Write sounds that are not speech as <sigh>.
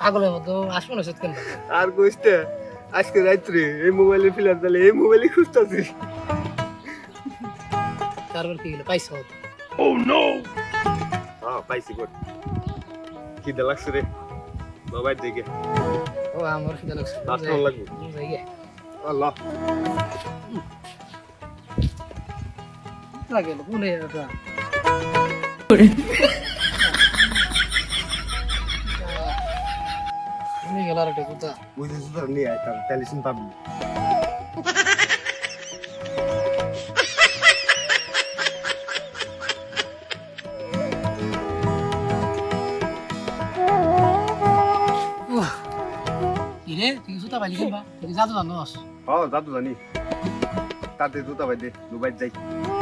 পাগলের মতো আসব না সত্যি আর কইতে আজকে রাত্রে এই মোবাইলে ফিলার তাহলে এই মোবাইলে খুঁজতেছি। তারপর কি গেলো পাইছো? হ্যাঁ পাইছি কর কি দে লাগছে রে। মোবাইল দিকে ও আমার খিদে লাগছে। লাস্ট ফোন লাগবে? আল্লাহ। লাগে কোনে এটা? <laughs> गेला रे टेकूचा उद्या सुधारली आहे तर त्याला तापली हिरे तिथे सुता भाजी घेऊन बा तिथे जातो जाणं हो जातो जाणी ताते तू भाई दे दुबईत जाई